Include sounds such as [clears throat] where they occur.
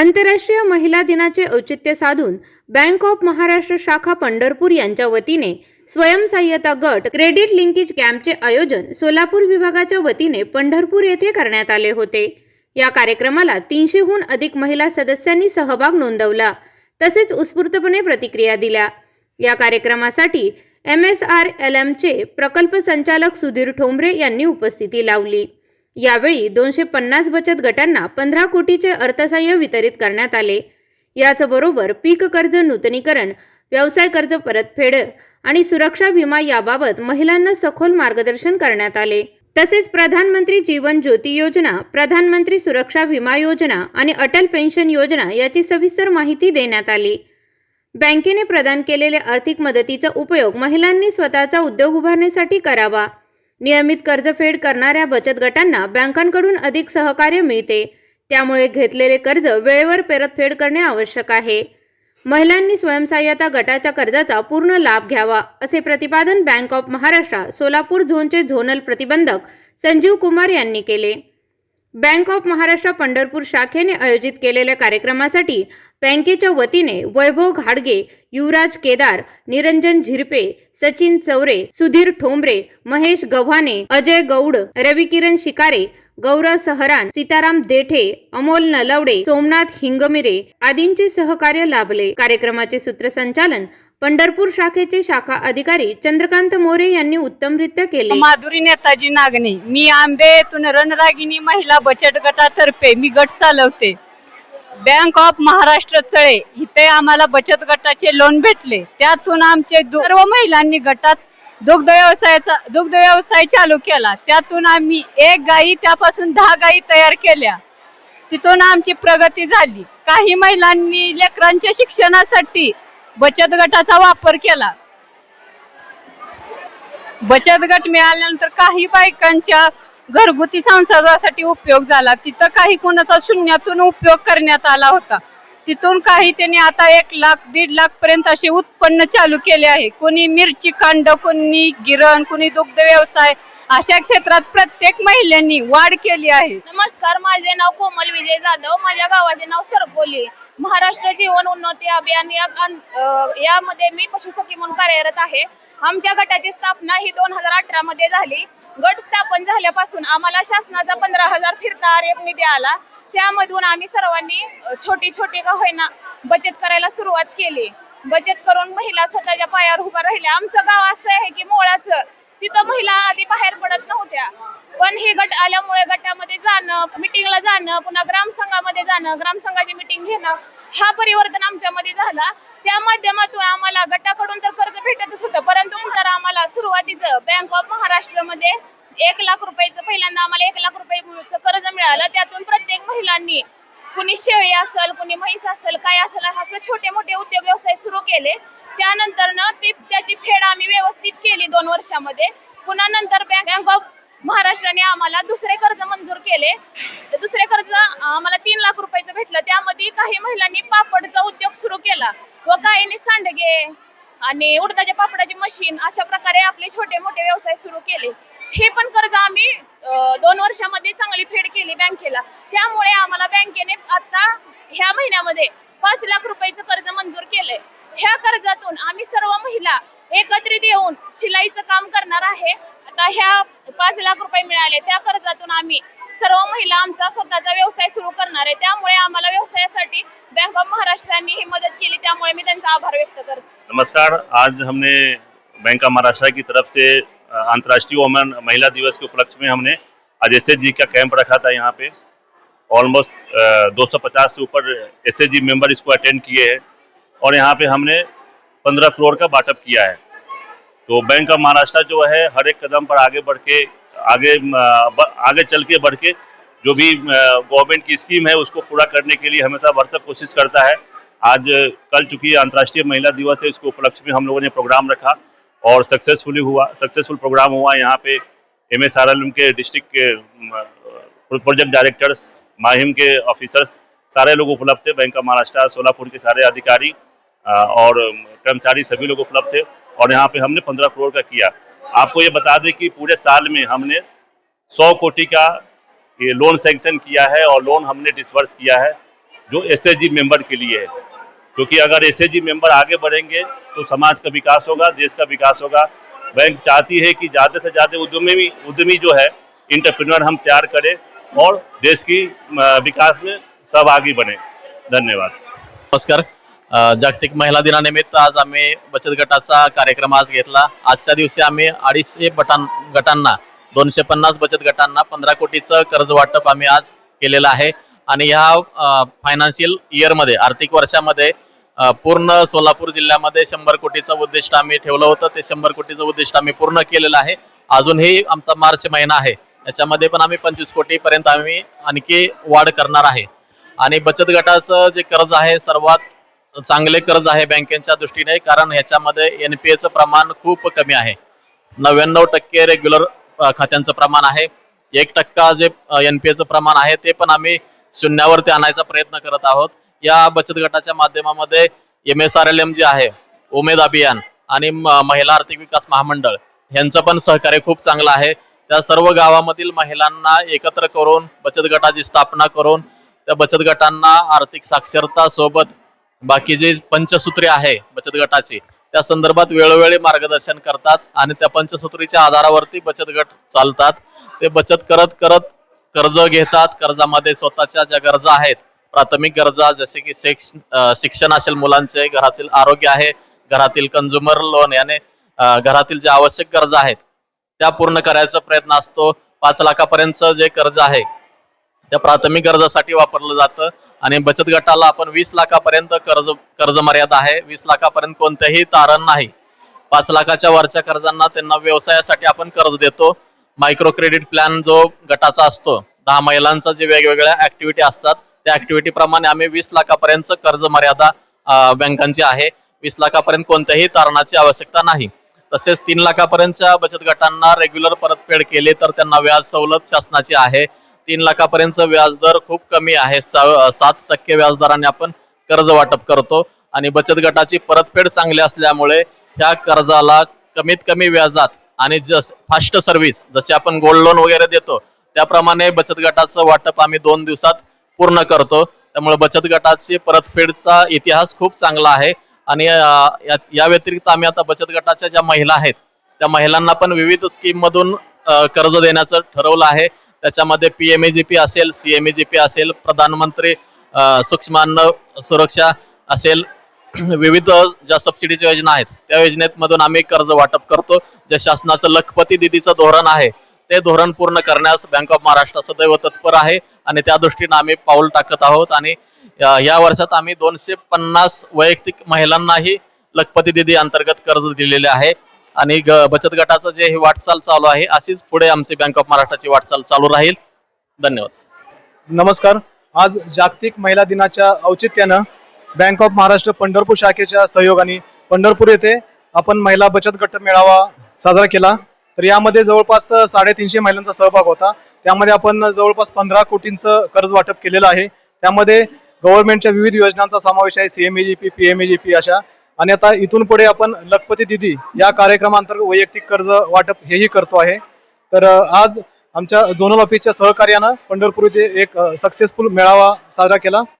आंतरराष्ट्रीय महिला दिनाचे औचित्य साधून बँक ऑफ महाराष्ट्र शाखा पंढरपूर यांच्या वतीने स्वयंसहाय्यता गट क्रेडिट लिंकेज कॅम्पचे आयोजन सोलापूर विभागाच्या वतीने पंढरपूर येथे करण्यात आले होते. या कार्यक्रमाला तीनशेहून अधिक महिला सदस्यांनी सहभाग नोंदवला तसेच उत्स्फूर्तपणे प्रतिक्रिया दिल्या. या कार्यक्रमासाठी एम एस आर एल एमचे प्रकल्प संचालक सुधीर ठोंबरे यांनी उपस्थिती लावली. यावेळी दोनशे पन्नास बचत गटांना पंधरा कोटीचे अर्थसहाय्य वितरित करण्यात आले. याचबरोबर पीक कर्ज नूतनीकरण व्यवसाय कर्ज परतफेड आणि सुरक्षा विमा याबाबत महिलांना सखोल मार्गदर्शन करण्यात आले. तसेच प्रधानमंत्री जीवन ज्योती योजना प्रधानमंत्री सुरक्षा विमा योजना आणि अटल पेन्शन योजना याची सविस्तर माहिती देण्यात आली. बँकेने प्रदान केलेल्या आर्थिक मदतीचा उपयोग महिलांनी स्वतःचा उद्योग उभारण्यासाठी करावा. नियमित कर्जफेड करणाऱ्या बचत गटांना बँकांकडून अधिक सहकार्य मिळते. त्यामुळे घेतलेले कर्ज वेळेवर परतफेड करणे आवश्यक आहे. महिलांनी स्वयंसहाय्यता गटाच्या कर्जाचा पूर्ण लाभ घ्यावा असे प्रतिपादन बँक ऑफ महाराष्ट्र सोलापूर झोनचे झोनल प्रतिबंधक संजीव कुमार यांनी केले. बँक ऑफ महाराष्ट्र पंढरपूर शाखेने आयोजित केलेल्या कार्यक्रमासाठी बँकेच्या वतीने वैभव घाडगे युवराज केदार निरंजन झिरपे सचिन चौरे सुधीर ठोंबरे महेश गव्हाणे अजय गौड रविकिरण शिकारे गौरव सहरान सीताराम देठे अमोल नलवडे सोमनाथ हिंगमिरे आदींचे सहकार्य लाभले. कार्यक्रमाचे सूत्रसंचालन पंढरपूर शाखेचे शाखा अधिकारी चंद्रकांत मोरे यांनी उत्तमरित्या केले. माधुरी नेताजी नागणे मी आंबे रणरागिणी महिला बचत गटातर्फे मी गट चालवते. बँक ऑफ महाराष्ट्र चळे इथे आम्हाला बचत गटाचे लोन भेटले. त्यातून आमचे सर्व महिलांनी गटात दुग्ध व्यवसायाचा दुग्ध व्यवसाय चालू केला. त्यातून आम्ही एक गाई त्यापासून दहा गाई तयार केल्या. तिथून आमची प्रगती झाली. काही महिलांनी लेकरांच्या शिक्षणासाठी बचत गटाचा वापर केला. बचत गट मिळाल्यानंतर काही बायकांच्या घरगुती संसारासाठी उपयोग झाला. तिथं काही कोणाचा शून्यातून उपयोग करण्यात आला होता. तिथून काही त्यांनी आता एक लाख दीड लाख पर्यंत असे उत्पन्न चालू केले आहे. कोणी मिरची कांड कोणी गिरण कोणी दुग्ध व्यवसाय अशा क्षेत्रात प्रत्येक महिलांनी वाढ केली आहे. नमस्कार माझे नाव कोमल विजय जाधव माझ्या गावाचे नाव सरकोली महाराष्ट्र जीवन उन्नती अभियान या यामध्ये मी पशुसखी म्हणून कार्यरत आहे. आमच्या गटाची स्थापना ही दोन हजार अठरा मध्ये झाली. गट स्थापन झाल्यापासून आम्हाला शासनाचा पंधरा हजार फिरता आरेप निधी आला त्यामधून आम्ही सर्वांनी छोटी छोटी का होईना बचत करायला सुरुवात केली. बचत करून महिला स्वतःच्या पायावर उभा राहिल्या. आमचं गाव असं आहे की मोळाचं. तिथं महिला आधी बाहेर पडत नव्हत्या. पण हे गट आल्यामुळे गटामध्ये जाणं मिटिंगला जाणं पुन्हा ग्रामसंघामध्ये जाणं ग्रामसंघाची मिटिंग घेणं हा परिवर्तन आमच्यामध्ये झाला. त्या माध्यमातून आम्हाला गटाकडून तर कर्ज भेटतच होतं परंतु तर आम्हाला सुरुवातीचं बँक ऑफ महाराष्ट्रमध्ये एक लाख रुपयाचं पहिल्यांदा आम्हाला एक लाख रुपयाचं कर्ज मिळालं. त्यातून प्रत्येक महिलांनी कुणी शेळी असेल कुणी म्हैस असेल काय असेल असं छोटे मोठे उद्योग व्यवसाय सुरू केले. त्यानंतर ना ते त्याची फेड आम्ही व्यवस्थित केली दोन वर्षामध्ये. पुन्हा नंतर बँक ऑफ महाराष्ट्राने आम्हाला दुसरे कर्ज मंजूर केले. दुसरे कर्ज आम्हाला तीन लाख रुपयाचं भेटलं. त्यामध्ये काही महिलांनी पापडचा उद्योग सुरू केला व काहींनी सांडगे आणि उडदाच्या पापडाची मशीन अशा प्रकारे आपले छोटे मोठे व्यवसाय सुरू केले. हे पण कर्ज आम्ही दोन वर्षामध्ये चांगली फेड केली बँकेला. त्यामुळे आम्हाला बँकेने आता ह्या महिन्यामध्ये पाच लाख रुपयाचं कर्ज मंजूर केलंय. ह्या कर्जातून आम्ही सर्व महिला एकत्रित येऊन शिलाईचं काम करणार आहे. आता ह्या पाच लाख रुपये मिळाले त्या कर्जातून आम्ही सर्व महिला आमचा स्वतःचा व्यवसाय सुरू करणार आहे. त्यामुळे आम्हाला व्यवसायासाठी बँक ऑफ महाराष्ट्राने ही मदत केली त्यामुळे मी त्यांचा आभार व्यक्त करतो. नमस्कार. आज हमने बैंक ऑफ महाराष्ट्र की तरफ से अंतर्राष्ट्रीय वोमेन महिला दिवस के उपलक्ष्य में हमने आज एस जी का कैंप रखा था यहाँ पे। ऑलमोस्ट 250 से ऊपर एस जी मेंबर इसको अटेंड किए हैं। और यहाँ पे हमने 15 करोड़ का बाटअप किया है। तो बैंक ऑफ़ महाराष्ट्र जो है, हर एक कदम पर आगे बढ़ के, आगे आगे चल के बढ़ के, जो भी गवर्नमेंट की स्कीम है, उसको पूरा करने के लिए हमेशा भरसक कोशिश करता है। आज, कल चूँकि अंतर्राष्ट्रीय महिला दिवस है, इसके उपलक्ष्य में हम लोगों ने प्रोग्राम रखा और सक्सेसफुली हुआ सक्सेसफुल प्रोग्राम हुआ। यहाँ पे एम एस के डिस्ट्रिक्ट के प्रोजेक्ट डायरेक्टर्स माहिम के ऑफिसर्स सारे लोग उपलब्ध थे। बैंक ऑफ़ महाराष्ट्र, सोलापुर के सारे अधिकारी और कर्मचारी सभी लोग उपलब्ध थे। और यहाँ पे हमने पंद्रह करोड़ का किया। आपको ये बता दें कि पूरे साल में हमने सौ कोटि का ये लोन सैंक्शन किया है और लोन हमने डिसवर्स किया है, जो एस मेंबर के लिए है। क्योंकि अगर एस मेंबर आगे बढ़ेंगे तो समाज का विकास होगा, देश का विकास होगा। बैंक चाहती है कि ज़्यादा से ज़्यादा उद्यमी उद्यमी जो है इंटरप्रेन्योर हम तैयार करें और देश की विकास में सब आगे बढ़े। धन्यवाद। नमस्कार। जागतिक महिला दिनानिमित्त आज आम्ही बचत गटाचा कार्यक्रम आज घेतला. आजच्या दिवशी आम्ही अडीचशे बटान गटांना दोनशे पन्नास बचत गटांना पंधरा कोटीचं कर्ज वाटप आम्ही आज केलेलं आहे. आणि ह्या फायनान्शियल इयरमध्ये आर्थिक वर्षामध्ये पूर्ण सोलापूर जिल्ह्यामध्ये शंभर कोटीचं उद्दिष्ट आम्ही ठेवलं होतं. ते शंभर कोटीचं उद्दिष्ट आम्ही पूर्ण केलेलं आहे. अजूनही आमचा मार्च महिना आहे. याच्यामध्ये पण आम्ही पंचवीस कोटीपर्यंत आम्ही आणखी वाढ करणार आहे. आणि बचत गटाचं जे कर्ज आहे सर्वात चांगले कर्ज आहे बँकेच्या दृष्टीने कारण ह्याच्यामध्ये एन पी एचं प्रमाण खूप कमी आहे. नव्याण्णव टक्के रेग्युलर खात्यांचं प्रमाण आहे. एक टक्का जे एन पी एचं प्रमाण आहे ते पण आम्ही शून्यावरती आणायचा प्रयत्न करत आहोत. या बचत गटाच्या माध्यमामध्ये M S R L M जे आहे उमेद अभियान आणि म- महिला आर्थिक विकास महामंडळ यांचं पण सहकार्य खूप चांगलं आहे. त्या सर्व गावामधील महिलांना एकत्र करून बचत गटाची स्थापना करून त्या बचत गटांना आर्थिक साक्षरता सोबत बाकी जे पंचसूत्री आहे बचत गटाची त्या संदर्भात वेळोवेळी मार्गदर्शन करतात आणि त्या पंचसूत्रीच्या आधारावरती बचत गट चालतात. ते बचत करत करत कर्ज घेतात. कर्जामध्ये स्वतःच्या ज्या गरजा आहेत प्राथमिक गरजा जसे की शिक्षण असेल मुलांचे घरातील आरोग्य आहे घरातील कंझ्युमर लोन याने घरातील ज्या आवश्यक गरजा आहेत त्या पूर्ण करायचा प्रयत्न असतो. पाच लाखापर्यंतचं जे कर्ज आहे त्या प्राथमिक गरजासाठी वापरलं जातं. आणि बचत गटाला आपण वीस लाखापर्यंत कर्ज कर्ज मर्यादा आहे. वीस लाखापर्यंत कोणतंही तारण नाही. पाच लाखाच्या वरच्या कर्जांना त्यांना व्यवसायासाठी आपण कर्ज देतो. मायक्रो क्रेडिट प्लॅन जो गटाचा असतो दहा महिलांचा जे वेगवेगळ्या ऍक्टिव्हिटी असतात त्या ऍक्टिव्हिटी प्रमाणे आम्ही वीस लाखापर्यंत कर्ज मर्यादा बँकांची आहे. वीस लाखापर्यंत कोणत्याही तारणाची आवश्यकता नाही. तसेच तीन लाखापर्यंतच्या बचत गटांना रेग्युलर परतफेड केली तर त्यांना व्याज सवलत शासनाची आहे. तीन लाखापर्यंत व्याजदर खूप कमी आहे. सात टक्के व्याजदराने आपण कर्ज वाटप करतो. आणि बचत गटाची परतफेड चांगली असल्यामुळे ह्या कर्जाला कमीत कमी व्याजात आणि जस फास्ट सर्व्हिस जसे आपण गोल्ड लोन वगैरे देतो त्याप्रमाणे बचत गटाचं वाटप आम्ही दोन दिवसात पूर्ण करतो. त्यामुळे बचत गटाची परतफेडचा इतिहास खूप चांगला आहे. आणि या- व्यतिरिक्त आम्ही आता बचत गटाच्या ज्या महिला आहेत त्या महिलांना पण विविध स्कीममधून कर्ज देण्याचं ठरवलं आहे. त्याच्यामध्ये पी एम जी पी असेल सी एम जी पी असेल प्रधानमंत्री सूक्ष्म अन्न सुरक्षा असेल [clears throat] विविध ज्या सबसिडीच्या योजना आहेत त्या योजनेमधून आम्ही कर्ज वाटप करतो. जे शासनाचं लखपती दिदीचं धोरण आहे ते धोरण पूर्ण करण्यास बँक ऑफ महाराष्ट्र सदैव तत्पर आहे आणि त्या दृष्टीनं आम्ही पाऊल टाकत आहोत आणि या वर्षात आम्ही दोनशे पन्नास वैयक्तिक महिलांनाही लखपती दिदी अंतर्गत कर्ज दिलेले आहे. आणि ग- बचत गटाचं जे हे वाटचाल चालू आहे अशीच पुढे आमची बँक ऑफ महाराष्ट्राची वाटचाल चालू राहील. धन्यवाद. नमस्कार. आज जागतिक महिला दिनाच्या औचित्यानं बँक ऑफ महाराष्ट्र पंढरपूर शाखेच्या सहयोगाने पंढरपूर येथे आपण महिला बचत गट मेळावा साजरा केला. तर यामध्ये जवळपास साडेतीनशे महिलांचा सहभाग होता. त्यामध्ये आपण जवळपास पंधरा कोटींचं कर्ज वाटप केलेलं आहे. त्यामध्ये गव्हर्नमेंटच्या विविध योजनांचा समावेश आहे. सीएमएजीपी पीएमएजीपी अशा आणि आता इथून पुढे आपण लखपती दिदी या कार्यक्रमांतर्गत वैयक्तिक कर्ज वाटप हेही करतो आहे. तर आज आमच्या झोनल ऑफिसच्या सहकार्यानं पंढरपूर येथे एक सक्सेसफुल मेळावा साजरा केला.